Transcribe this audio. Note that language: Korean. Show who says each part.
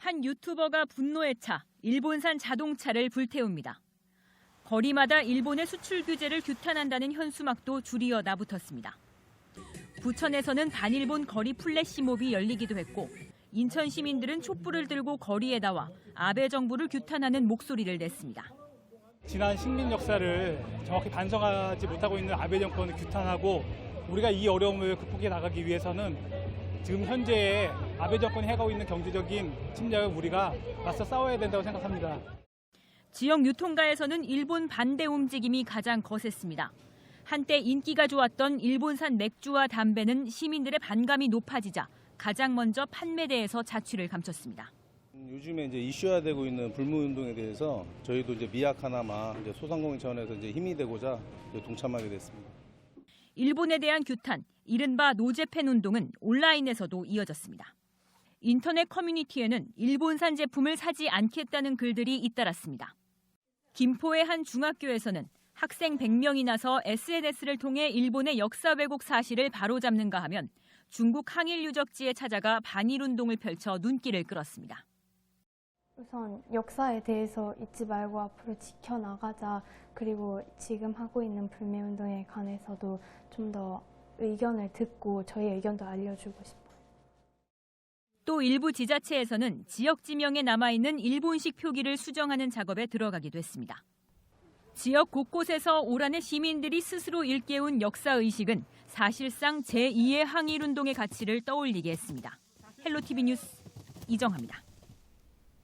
Speaker 1: 한 유튜버가 분노에 차 일본산 자동차를 불태웁니다. 거리마다 일본의 수출 규제를 규탄한다는 현수막도 줄이어 나붙었습니다. 부천에서는 반일본 거리 플래시몹이 열리기도 했고 인천 시민들은 촛불을 들고 거리에 나와 아베 정부를 규탄하는 목소리를 냈습니다.
Speaker 2: 지난 식민 역사를 정확히 반성하지 못하고 있는 아베 정권을 규탄하고 우리가 이 어려움을 극복해 나가기 위해서는 지금 현재의 아베 정권이 해가고 있는 경제적인 침략을 우리가 맞서 싸워야 된다고 생각합니다.
Speaker 1: 지역 유통가에서는 일본 반대 움직임이 가장 거셌습니다. 한때 인기가 좋았던 일본산 맥주와 담배는 시민들의 반감이 높아지자 가장 먼저 판매대에서 자취를 감췄습니다.
Speaker 3: 요즘에 이제 이슈화되고 있는 불무 운동에 대해서 저희도 이제 미약 하나마 이제 소상공인 차원에서 이제 힘이 되고자 이제 동참하게 됐습니다.
Speaker 1: 일본에 대한 규탄, 이른바 노제팬 운동은 온라인에서도 이어졌습니다. 인터넷 커뮤니티에는 일본산 제품을 사지 않겠다는 글들이 잇따랐습니다. 김포의 한 중학교에서는 학생 100명이 나서 SNS를 통해 일본의 역사 왜곡 사실을 바로잡는가 하면 중국 항일 유적지에 찾아가 반일 운동을 펼쳐 눈길을 끌었습니다.
Speaker 4: 우선 역사에 대해서 잊지 말고 앞으로 지켜나가자. 그리고 지금 하고 있는 불매운동에 관해서도 좀 더 의견을 듣고 저희 의견도 알려주고 싶어요.
Speaker 1: 또 일부 지자체에서는 지역 지명에 남아있는 일본식 표기를 수정하는 작업에 들어가기도 했습니다. 지역 곳곳에서 올 한해 시민들이 스스로 일깨운 역사 의식은 사실상 제2의 항일 운동의 가치를 떠올리게 했습니다. 헬로티비 뉴스 이정합니다.